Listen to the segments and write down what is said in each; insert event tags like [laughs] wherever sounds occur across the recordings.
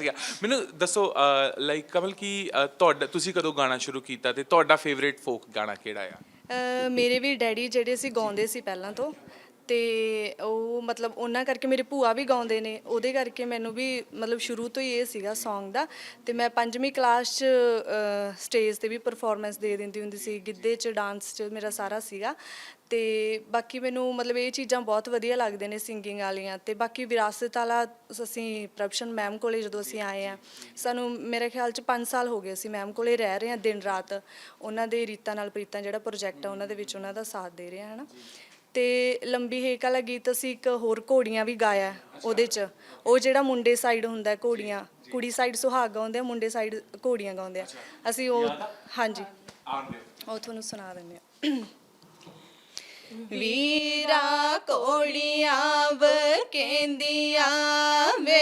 ਸੀਗਾ। ਮੈਨੂੰ ਦੱਸੋ ਲਾਈਕ ਕਮਲ ਕੀ ਤੁਹਾਡਾ, ਤੁਸੀਂ ਕਦੋਂ ਗਾਣਾ ਸ਼ੁਰੂ ਕੀਤਾ ਤੇ ਤੁਹਾਡਾ ਫੇਵਰੇਟ ਫੋਕ ਗਾਣਾ ਕਿਹੜਾ ਆ? ਮੇਰੇ ਵੀ ਡੈਡੀ ਜਿਹੜੇ ਸੀ, ਗਾਉਂਦੇ ਸੀ ਪਹਿਲਾਂ ਤੋਂ। ਤੇ ਉਹ ਮਤਲਬ ਉਹਨਾਂ ਕਰਕੇ ਮੇਰੇ ਭੂਆ ਵੀ ਗਾਉਂਦੇ ਨੇ, ਉਹਦੇ ਕਰਕੇ ਮੈਨੂੰ ਵੀ ਮਤਲਬ ਸ਼ੁਰੂ ਤੋਂ ਹੀ ਇਹ ਸੀਗਾ Song ਦਾ ਤੇ ਮੈਂ ਪੰਜਵੀਂ ਕਲਾਸ 'ਚ ਸਟੇਜ ਤੇ ਵੀ ਪਰਫਾਰਮੈਂਸ ਦੇ ਦਿੰਦੀ ਹੁੰਦੀ ਸੀ, ਗਿੱਧੇ 'ਚ ਡਾਂਸ 'ਚ ਮੇਰਾ ਸਾਰਾ ਸੀਗਾ ਤੇ ਬਾਕੀ ਮੈਨੂੰ ਮਤਲਬ ਇਹ ਚੀਜ਼ਾਂ ਬਹੁਤ ਵਧੀਆ ਲੱਗਦੇ ਨੇ ਸਿੰਗਿੰਗ ਵਾਲੀਆਂ ਤੇ ਬਾਕੀ ਵਿਰਾਸਤ ਵਾਲਾ ਅਸੀਂ ਪ੍ਰਭਸ਼ਨ ਮੈਮ ਕੋਲੇ ਜਦੋਂ ਅਸੀਂ ਆਏ ਆ ਸਾਨੂੰ ਮੇਰੇ ਖਿਆਲ 'ਚ 5 ਸਾਲ ਹੋ ਗਏ ਅਸੀਂ ਮੈਮ ਕੋਲੇ ਰਹਿ ਰਹੇ ਹਾਂ ਦਿਨ ਰਾਤ, ਉਹਨਾਂ ਦੇ ਰੀਤਾਂ ਨਾਲ ਪ੍ਰੀਤਾਂ ਜਿਹੜਾ ਪ੍ਰੋਜੈਕਟ ਆ ਉਹਨਾਂ ਦੇ ਵਿੱਚ ਉਹਨਾਂ ਦਾ ਸਾਥ ਦੇ ਰਹੇ ਹਾਂ, ਹਨਾ। ਤੇ ਲੰਬੀ ਹੇਕ ਵਾਲਾ ਗੀਤ ਅਸੀਂ ਇੱਕ ਹੋਰ ਘੋੜੀਆਂ ਵੀ ਗਾਇਆ ਉਹਦੇ 'ਚ। ਉਹ ਜਿਹੜਾ ਮੁੰਡੇ ਸਾਈਡ ਹੁੰਦਾ ਘੋੜੀਆਂ ਕੁੜੀ ਸਾਈਡ ਸੁਹਾਗ ਗਾਉਂਦੇ ਆ ਮੁੰਡੇ ਸਾਈਡ ਘੋੜੀਆਂ ਗਾਉਂਦੇ ਆ। ਅਸੀਂ ਉਹ ਹਾਂਜੀ। ਉਹ ਤੁਹਾਨੂੰ ਸੁਣਾ ਦਿੰਦੇ ਆ। ਵੀਰਾ ਕੋੜੀਆਂ ਵੇ ਵੇ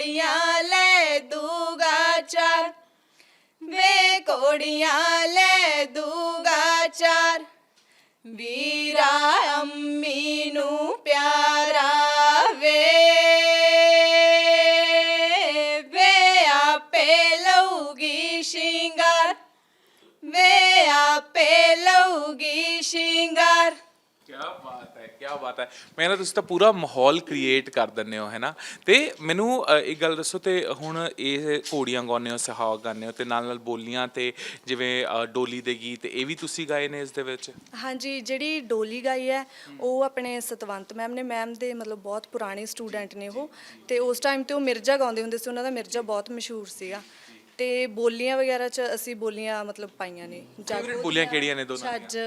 ਕੋੜੀਆਂ ਲੈ ਦੂਗਾ ਚਾਰ ਵੇ ਕੋੜੀਆਂ ਲੈ ਦੂਗਾ ਚਾਰ ਵੀਰਾ ਅੰਮੀ ਨੂੰ ਪਿਆਰਾ ਵੇ ਵੇ ਆਪੇ ਲਊਗੀ ਸ਼ਿੰਗਾਰ ਵੇ ਆਪੇ ਲਊਗੀ ਸ਼ਿੰਗਾਰ ਕੀ ਬਾਤ ਹੈ ਕੀ ਬਾਤ ਹੈ। ਮੈਂ ਨਾ ਤੁਸੀਂ ਤਾਂ ਪੂਰਾ ਮਾਹੌਲ ਕ੍ਰੀਏਟ ਕਰ ਦਿੰਦੇ ਹੋ ਹੈਨਾ ਤੇ ਮੈਨੂੰ ਅ, ਇੱਕ ਗੱਲ ਦੱਸੋ ਤੇ ਹੁਣ ਇਹ ਘੋੜੀਆਂ ਗਾਉਂਦੇ ਹੋ ਸੁਹਾਗ ਗਾਉਂਦੇ ਹੋ ਤੇ ਨਾਲ ਨਾਲ ਬੋਲੀਆਂ ਤੇ ਜਿਵੇਂ ਅ, ਡੋਲੀ ਦੇ ਗੀਤ ਇਹ ਵੀ ਤੁਸੀਂ ਗਾਏ ਨੇ ਇਸ ਦੇ ਵਿੱਚ? ਹਾਂਜੀ ਜਿਹੜੀ ਡੋਲੀ ਗਾਈ ਹੈ ਉਹ ਆਪਣੇ ਸਤਵੰਤ ਮੈਮ ਨੇ ਮੈਮ ਦੇ ਮਤਲਬ ਬਹੁਤ ਪੁਰਾਣੇ ਸਟੂਡੈਂਟ ਨੇ ਉਹ ਤੇ ਉਸ ਟਾਈਮ ਤੇ ਉਹ ਮਿਰਜ਼ਾ ਗਾਉਂਦੇ ਹੁੰਦੇ ਸੀ ਉਹਨਾਂ ਦਾ ਮਿਰਜ਼ਾ ਬਹੁਤ ਮਸ਼ਹੂਰ ਸੀਗਾ ਤੇ ਬੋਲੀਆਂ ਵਗੈਰਾ ਚ ਅਸੀਂ ਬੋਲੀਆਂ ਮਤਲਬ ਪਾਈਆਂ ਨੇ। ਫੇਵਰਿਟ ਬੋਲੀਆਂ ਕਿਹੜੀਆਂ ਨੇ ਦੋਨਾਂ ਦੀਆਂ? ਛੱਜ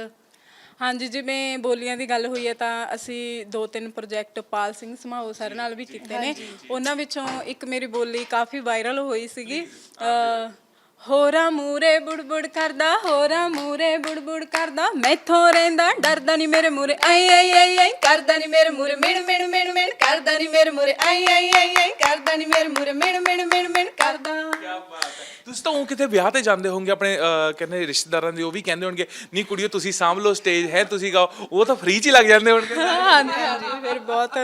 ਹਾਂਜੀ ਜਿਵੇਂ ਬੋਲੀਆਂ ਦੀ ਗੱਲ ਹੋਈ ਹੈ ਤਾਂ ਅਸੀਂ ਦੋ ਤਿੰਨ ਪ੍ਰੋਜੈਕਟ ਪਾਲ ਸਿੰਘ ਸਮਾਓ ਸਰ ਨਾਲ ਵੀ ਕੀਤੇ ਨੇ। ਉਹਨਾਂ ਵਿੱਚੋਂ ਇੱਕ ਮੇਰੀ ਬੋਲੀ ਕਾਫੀ ਵਾਇਰਲ ਹੋਈ ਸੀਗੀ। ਹੋਰਾ ਮੂਰੇ ਬੁੜਬੁੜ ਕਰਦਾ ਹੋਰਾ ਮੂਰੇ ਬੁੜਬੁੜ ਕਰਦਾ। ਮੈਥੋਂ ਰਹਿੰਦਾ ਡਰਦਾ ਨਹੀਂ ਮੇਰੇ ਮੂਰੇ ਆਈ ਆਈ ਆਈ ਆਈ ਕਰਦਾ ਨਹੀਂ ਮੇਰੇ ਮੂਰੇ ਮਿਣ ਮਿਣ ਮਿਣ ਮਿਣ ਕਰਦਾ ਨਹੀਂ ਮੇਰੇ ਮੂਰੇ ਆਈ ਆਈ ਆਈ ਆਈ ਕਰਦਾ ਨਹੀਂ ਮੇਰੇ ਮੂਰੇ ਮਿਣ ਮਿਣ ਮਿਣ ਮਿਣ ਕਰਦਾ ਤੁਸੀਂ ਤਾਂ ਉਹ ਕਿਤੇ ਵਿਆਹ ਤੇ ਜਾਂਦੇ ਹੋਵੋਗੇ ਆਪਣੇ ਕਹਿੰਦੇ ਰਿਸ਼ਤੇਦਾਰਾਂ ਦੇ ਉਹ ਵੀ ਕਹਿੰਦੇ ਹੋਣਗੇ ਨਹੀਂ ਕੁੜੀਓ ਤੁਸੀਂ ਸਾਂਭ ਲਓ ਸਟੇਜ ਹੈ ਤੁਸੀਂ ਗਾਓ। ਉਹ ਤਾਂ ਫ੍ਰੀ ਚ ਹੀ ਲੱਗ ਜਾਂਦੇ ਹੋਣਗੇ। [laughs] ਹਾਂਜੀ ਹਾਂਜੀ ਫਿਰ ਬਹੁਤ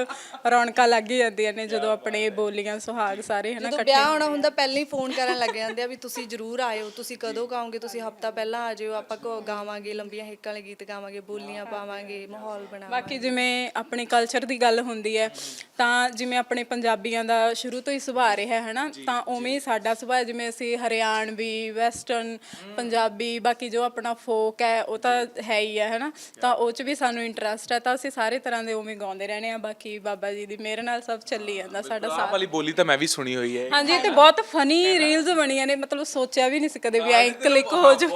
ਰੌਣਕਾਂ ਲੱਗ ਹੀ ਜਾਂਦੀਆਂ ਨੇ ਜਦੋਂ ਆਪਣੇ ਬੋਲੀਆਂ ਸੁਹਾਗ ਸਾਰੇ ਹਨਾ ਜਦੋਂ ਵਿਆਹ ਹੋਣਾ ਹੁੰਦਾ ਪਹਿਲਾਂ ਹੀ ਫੋਨ ਕਰਨ ਲੱਗ ਜਾਂਦੇ ਆ ਵੀ ਤੁਸੀਂ ਜ਼ਰੂਰ ਆਇਓ ਤੁਸੀਂ ਕਦੋਂ ਗਾਓਗੇ ਤੁਸੀਂ ਹਫਤਾ ਪਹਿਲਾਂ ਆ ਜਿਓ ਆਪਾਂ ਕੋ ਗਾਵਾਂਗੇ ਲੰਬੀਆਂ ਹਿੱਕਾਂ ਵਾਲੇ ਗੀਤ ਗਾਵਾਂਗੇ ਬੋਲੀਆਂ ਪਾਵਾਂਗੇ ਮਾਹੌਲ ਬਣਾਵਾਂਗੇ। ਬਾਕੀ ਜਿਵੇਂ ਆਪਣੇ ਕਲਚਰ ਦੀ ਗੱਲ ਹੁੰਦੀ ਹੈ ਤਾਂ ਜਿਵੇਂ ਆਪਣੇ ਪੰਜਾਬੀਆਂ ਦਾ ਸ਼ੁਰੂ ਤੋਂ ਹੀ ਸੁਭਾਅ ਰਿਹਾ ਹੈ ਹਨਾ ਤਾਂ ਉਵੇਂ ਹੀ ਸਾਡਾ ਸੁਭਾਅ ਜਿਵੇਂ ਅਸੀਂ ਹਰਿਆਣਵੀ ਵੈਸਟਰਨ ਪੰਜਾਬੀ ਬਾਕੀ ਜੋ ਆਪਣਾ ਫੋਕ ਹੈ ਉਹ ਤਾਂ ਹੈ ਹੀ ਹੈ ਹਨਾ? ਤਾਂ ਉਹ 'ਚ ਵੀ ਸਾਨੂੰ ਇੰਟਰਸਟ ਹੈ ਤਾਂ ਅਸੀਂ ਸਾਰੇ ਤਰ੍ਹਾਂ ਦੇ ਉਵੇਂ ਗਾਉਂਦੇ ਰਹਿੰਦੇ ਆ ਬਾਕੀ ਬਾਬਾ ਜੀ ਦੀ ਮਿਹਰ ਨਾਲ ਸਭ ਚੱਲੀ ਜਾਂਦਾ ਸਾਡਾ ਸਾਥ। ਵਾਲੀ ਬੋਲੀ ਤਾਂ ਮੈਂ ਵੀ ਸੁਣੀ ਹੋਈ ਹੈ। ਹਾਂਜੀ ਤੇ ਬਹੁਤ ਫਨੀ ਰੀਲਸ ਬਣੀਆਂ ਨੇ ਮਤਲਬ ਸੋਚਿਆ ਵੀ ਨਹੀਂ ਸੀ ਕਦੇ ਵੀ ਐਂ ਕਲਿੱਕ ਹੋ ਜੂ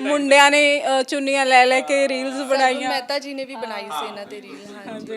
ਮੁੰਡਿਆਂ ਨੇ ਚੁੰਨੀਆਂ ਲੈ ਲੈ ਕੇ ਰੀਲਸ ਬਣਾਈਆਂ। ਮਹਿਤਾ ਜੀ ਨੇ ਵੀ ਬਣਾਈ ਸੀ ਇਹਨਾਂ ਤੇ ਰੀਲ ਹਾਂਜੀ।